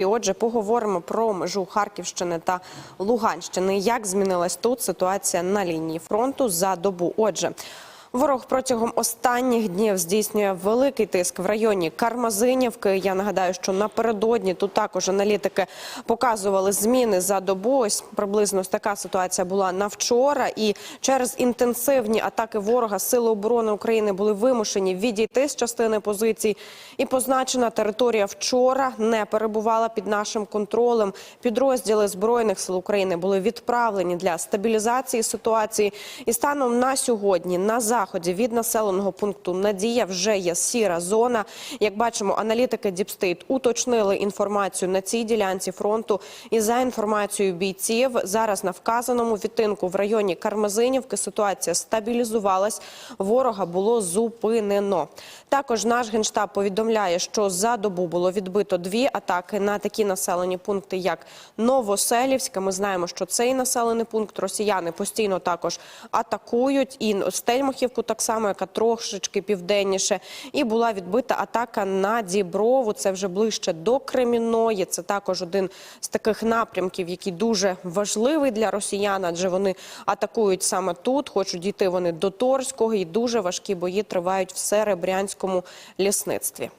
І отже, поговоримо про межу Харківщини та Луганщини. Як змінилась тут ситуація на лінії фронту за добу? Отже. Ворог протягом останніх днів здійснює великий тиск в районі Кармазинівки. Я нагадаю, що напередодні тут також аналітики показували зміни за добу. Ось приблизно така ситуація була на вчора. І через інтенсивні атаки ворога сили оборони України були вимушені відійти з частини позицій. І позначена територія вчора не перебувала під нашим контролем. Підрозділи збройних сил України були відправлені для стабілізації ситуації. І станом на сьогодні на заході від населеного пункту Надія вже є сіра зона. Як бачимо, аналітики Діпстейт уточнили інформацію на цій ділянці фронту. І за інформацією бійців, зараз на вказаному відтинку в районі Кармазинівки ситуація стабілізувалась. Ворога було зупинено. Також наш генштаб повідомляє, що за добу було відбито дві атаки на такі населені пункти, як Новоселівська. Ми знаємо, що цей населений пункт росіяни постійно також атакують. І Стельмахівку так само, яка трошечки південніше. І була відбита атака на Діброву. Це вже ближче до Креміної. Це також один з таких напрямків, який дуже важливий для росіян, адже вони атакують саме тут. Хочуть дійти вони до Торського, і дуже важкі бої тривають в Серебрянському лісництві.